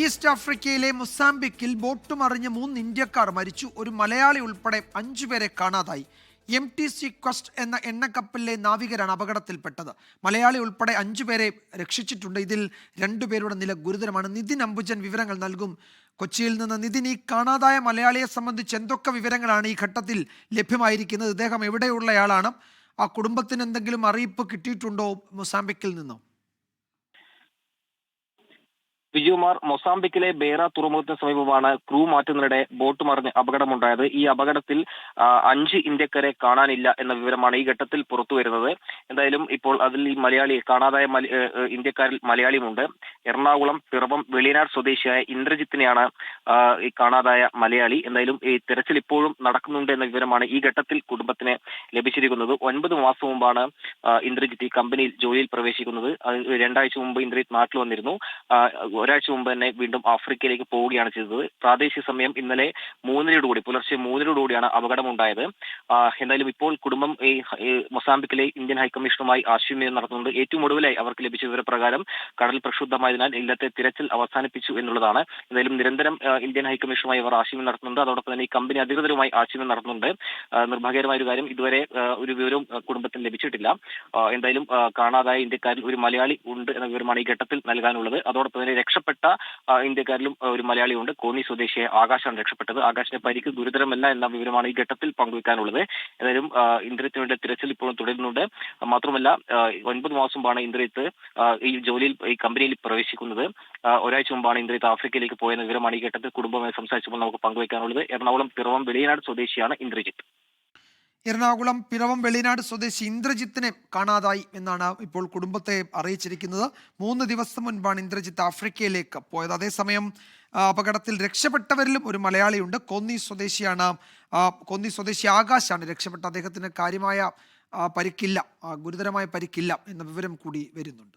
East ആഫ്രിക്കയിലെ മൊസാംബിക്കിൽ boat മറിഞ്ഞ് മൂന്ന് ഇന്ത്യക്കാർ മരിച്ചു. ഒരു മലയാളി ഉൾപ്പെടെ അഞ്ചുപേരെ കാണാതായി. എം ടി സി ക്വസ്റ്റ് എന്ന എണ്ണക്കപ്പലിലെ നാവികരാണ് അപകടത്തിൽപ്പെട്ടത്. മലയാളി ഉൾപ്പെടെ അഞ്ചുപേരെ രക്ഷിച്ചിട്ടുണ്ട്. ഇതിൽ രണ്ടുപേരുടെ നില ഗുരുതരമാണ്. നിതിൻ അംബുജൻ വിവരങ്ങൾ നൽകും. കൊച്ചിയിൽ നിന്ന് നിതിൻ ഈ കാണാതായ മലയാളിയെ സംബന്ധിച്ച് എന്തൊക്കെ വിവരങ്ങളാണ് ഈ ഘട്ടത്തിൽ ലഭ്യമായിരിക്കുന്നത്? ഇദ്ദേഹം എവിടെയുള്ളയാളാണ്? ആ കുടുംബത്തിന് എന്തെങ്കിലും അറിയിപ്പ് കിട്ടിയിട്ടുണ്ടോ മൊസാംബിക്കിൽ നിന്നോ? വിജയകുമാർ മൊസാംബിക്കിലെ ബേറ തുറമുഖത്തിന് സമീപമാണ് ക്രൂ മാറ്റുന്നതിനിടെ ബോട്ട് മറിഞ്ഞ് അപകടമുണ്ടായത്. ഈ അപകടത്തിൽ അഞ്ച് ഇന്ത്യക്കാരെ കാണാനില്ല എന്ന വിവരമാണ് ഈ ഘട്ടത്തിൽ പുറത്തു വരുന്നത് എന്തായാലും ഇപ്പോൾ അതിൽ ഈ മലയാളി കാണാതായ ഇന്ത്യക്കാരിൽ മലയാളിയുമുണ്ട്. എറണാകുളം പിറവം വെളിയനാട് സ്വദേശിയായ ഇന്ദ്രജിത്തിനെയാണ് കാണാതായ മലയാളി. എന്തായാലും ഈ തെരച്ചിൽ ഇപ്പോഴും നടക്കുന്നുണ്ട് എന്ന വിവരമാണ് ഈ ഘട്ടത്തിൽ കുടുംബത്തിന് ലഭിച്ചിരിക്കുന്നത്. ഒൻപത് മാസം മുമ്പാണ് ഇന്ദ്രജിത്ത് ഈ കമ്പനിയിൽ ജോലിയിൽ പ്രവേശിക്കുന്നത്. രണ്ടാഴ്ച മുമ്പ് ഇന്ദ്രജിത്ത് നാട്ടിൽ വന്നിരുന്നു. ഒരാഴ്ച മുമ്പ് തന്നെ വീണ്ടും ആഫ്രിക്കയിലേക്ക് പോവുകയാണ് ചെയ്തത്. പ്രാദേശിക സമയം ഇന്നലെ മൂന്നരയോടുകൂടി പുലർച്ചെ മൂന്നരയോടുകൂടിയാണ് അപകടമുണ്ടായത്. എന്തായാലും ഇപ്പോൾ കുടുംബം ഈ മൊസാംബിക്കിലെ ഇന്ത്യൻ ഹൈക്കമ്മീഷണറുമായി ആശയവിനിമയം നടത്തുന്നുണ്ട്. ഏറ്റവും ഒടുവിലായി അവർക്ക് ലഭിച്ച വിവരപ്രകാരം കടൽ പ്രക്ഷുബ്ധമായതിനാൽ ഇന്നത്തെ തിരച്ചിൽ അവസാനിപ്പിച്ചു എന്നുള്ളതാണ്. എന്തായാലും നിരന്തരം ഇന്ത്യൻ ഹൈക്കമ്മീഷനുമായി അവർ ആശയം നടത്തുന്നുണ്ട്. അതോടൊപ്പം തന്നെ ഈ കമ്പനി അധികൃതരുമായി ആശയം നടത്തുന്നുണ്ട്. നിർഭാഗ്യകരമായ ഒരു കാര്യം ഇതുവരെ ഒരു വിവരവും കുടുംബത്തിന് ലഭിച്ചിട്ടില്ല. എന്തായാലും കാണാതായ ഇന്ത്യക്കാരിൽ ഒരു മലയാളി ഉണ്ട് എന്ന വിവരമാണ് ഈ ഘട്ടത്തിൽ നൽകാനുള്ളത്. അതോടൊപ്പം തന്നെ രക്ഷപ്പെട്ട ഇന്ത്യക്കാരിലും ഒരു മലയാളി ഉണ്ട്. കോന്നി സ്വദേശിയായ ആകാശാണ് രക്ഷപ്പെട്ടത്. ആകാശിന്റെ പരിക്ക് ഗുരുതരമല്ല എന്ന വിവരമാണ് ഈ ഘട്ടത്തിൽ പങ്കുവെക്കാനുള്ളത്. എന്തായാലും ഇന്ദ്രത്തിന് വേണ്ടി തിരച്ചിൽ ഇപ്പോഴും തുടരുന്നുണ്ട്. മാത്രമല്ല ഒൻപത് മാസം മുമ്പാണ് ഈ ജോലിയിൽ ഈ കമ്പനിയിൽ പ്രവേശിക്കുന്നത് ഒരാഴ്ച മുമ്പാണ് ഇന്ദ്രജിത്ത് ആഫ്രിക്കയിലേക്ക് പോയ വിവരമാണ് ഈ ഘട്ടത്തിൽ കുടുംബവുമായി സംസാരിച്ചപ്പോൾ നമുക്ക് പങ്കുവയ്ക്കാനുള്ളത് എറണാകുളം പിറവം വെളിയനാട് സ്വദേശിയാണ് ഇന്ദ്രജിത്ത്. എറണാകുളം പിറവം വെളിനാട് സ്വദേശി ഇന്ദ്രജിത്തിനെ കാണാതായി എന്നാണ് ഇപ്പോൾ കുടുംബത്തെ അറിയിച്ചിരിക്കുന്നത്. മൂന്ന് ദിവസം മുൻപാണ് ഇന്ദ്രജിത്ത് ആഫ്രിക്കയിലേക്ക് പോയത്. അതേസമയം അപകടത്തിൽ രക്ഷപ്പെട്ടവരിലും ഒരു മലയാളിയുണ്ട്. കോന്നി സ്വദേശിയാണ് കോന്നി സ്വദേശി ആകാശാണ് രക്ഷപ്പെട്ട അദ്ദേഹത്തിന് കാര്യമായ പരിക്കില്ല ഗുരുതരമായ പരിക്കില്ല എന്ന വിവരം കൂടി വരുന്നുണ്ട്.